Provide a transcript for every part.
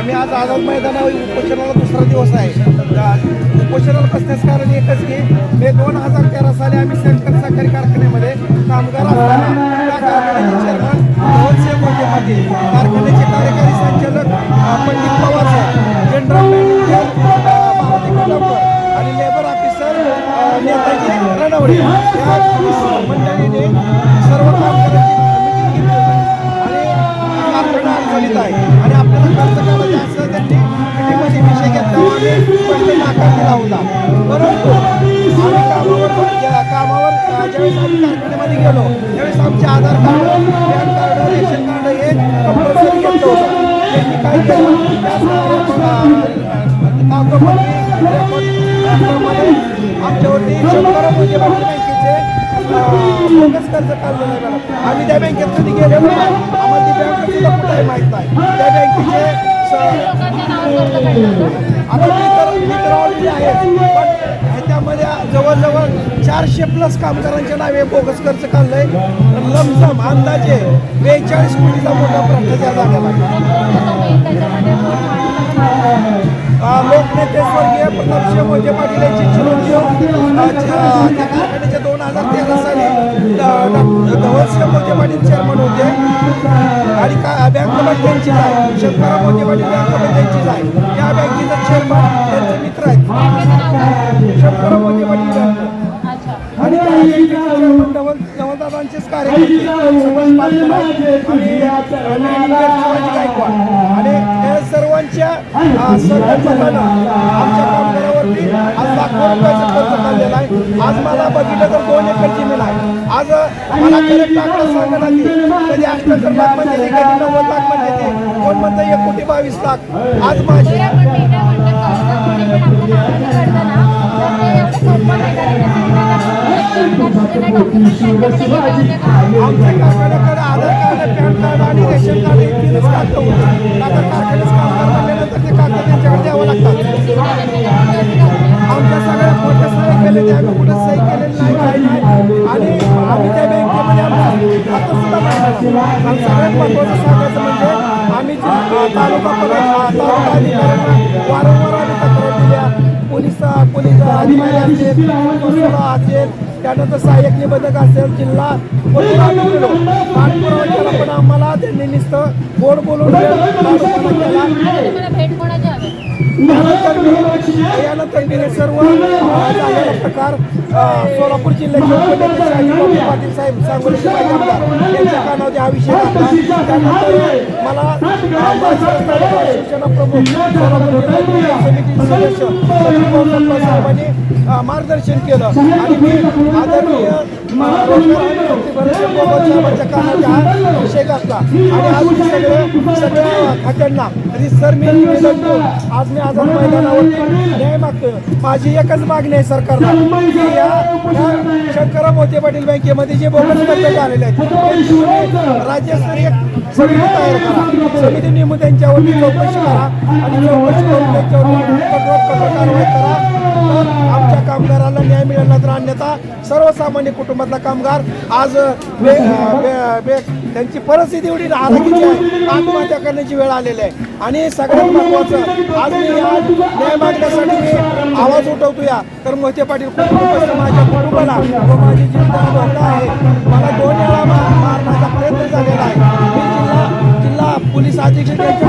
आम्ही आज आझाद मैदानावर उपोषणाला दुसरा दिवस आहे. उपोषणाला बसण्याचं कारण एकच की मे दोन हजार तेरा साली आम्ही सेंटर सहकारी कारखान्यामध्ये कामगार असताना त्या कारखान्याचे चेअरमन धवलसिंह मोठे पाटील कारखान्याचे कार्यकारी संचालक पंडित पवार साहेब जनरल मॅनेजर मारुती कोल्हापूर आणि लेबर ऑफिसर नेताजी रणवडे या मंडळीने आम्ही कामावर ज्यावेळेस आम्ही कारखान्यामध्ये गेलो त्यावेळेस आमचे Aadhaar card pan card ration card हे कंपल्सरी घेतलं होतं. त्यांनी काय केलं? आमच्यावरती शंभर म्हणजे बँकेचे. बोगस कर्ज काढलं नाही मॅडम. आम्ही त्या बँकेत कधी गेलेलो आम्हाला ती बँक सुद्धा कुठेही माहीत नाही. त्या बँकेचे आता मी तर मी तर ऑलरेडी आहे. पण ह्याच्यामध्ये जवळजवळ चारशे प्लस कामगारांच्या नावे बोगस खर्च काढलंय. लमसम अंदाजे बेचाळीस कोटीचा मोठा भ्रष्टाचार झालेला आहे. लोकनेते स्वर्गीय प्रतापसिंह मोहिते पाटील यांची चिरंजीव दोन हजार तेरा साली ड- डॉ- धवलसिंह मोहिते पाटील चेअरमन होते. आणि का बँक पण त्यांचीच आहे. शंकरराव मोहिते पाटील बँक पण त्यांचीच आहे. त्या बँकेचा चेअरमन त्यांचे मित्र आहेत. शंकरराव मोहिते पाटील बँक आणि त्या कार्यकर्ते आणि गायकवाड. आणि या सर्वांच्या अ, आमच्या कामगारावरती आज लाखो रुपयाचं खर्च काढलेला आहे. आज मला बघितलं तर दोन एकर आज मला करेक्ट आकडा आली कधी अठ्ठ्याहत्तर लाख म्हणजे कधी नव्वद लाख म्हणजे कोण म्हणतं एक कोटी बावीस लाख? आज माझी आमच्या सगळ्यात महत्त्वाचं सांगायचं म्हणजे आम्ही तालुका अधिकाऱ्यांना वारंवार आम्ही तक्रार दिल्या पोलीस पोलीस अधिकारी असेल असेल त्यानंतर सहाय्यक निबंधक असेल जिल्हा पाठपुरावा केला पण आम्हाला त्यांनी नुसतं गोड बोलून केला. यानंतर मी हे सर्व सरकार सोलापूर जिल्ह्याचे उपनेते पाटील साहेब सांगोलीचे आमदार यांच्या कानावरती हा विषय घातला त्यानंतर मला शिवसेना साहेबांनी मार्गदर्शन केलं आणि मी आदरणीय आणि साहेबांच्या हा विषय घातला आणि आज मी सगळं सगळ्या खात्यांना आणि सर मी आज मी आझाद मैदानावरती न्याय मागतो माझी एकच मागणी आहे सरकारला की या शंकरराव पाटील बँकेमध्ये जे बोगस कर्ज आलेले आहेत राज्यस्तरीय समिती तयार करा. समिती नेमून त्यांच्यावरती चौकशी करा. आणि कारवाई करा तर आमच्या कामगाराला न्याय मिळाला. तर अन्यथा सर्वसामान्य कुटुंबातला कामगार आज बे बे- त्यांची परिस्थिती एवढी हालाकीची आहे आत्महत्या करण्याची वेळ आलेली आहे आणि सगळ्यात महत्त्वाचं आज मी या न्याय मागण्यासाठी मी आवाज उठवतो या तर मोहिते पाटील कुटुंबस्थ माझ्या कुटुंबाला व माझी जिल्हा धोका आहे मला दोन वेळा मारण्याचा प्रयत्न झालेला आहे. मी जिल्हा जिल्हा पोलीस अधीक्षक यांच्या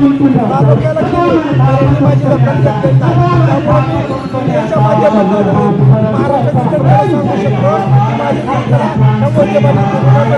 तालुक्याला माझी जबाबदारी करता त्यामुळे याच्या माध्यमातून महाराष्ट्रात सरकार सांगू शकतो माझी सरकार नव्वदच्या माध्यमातून होणार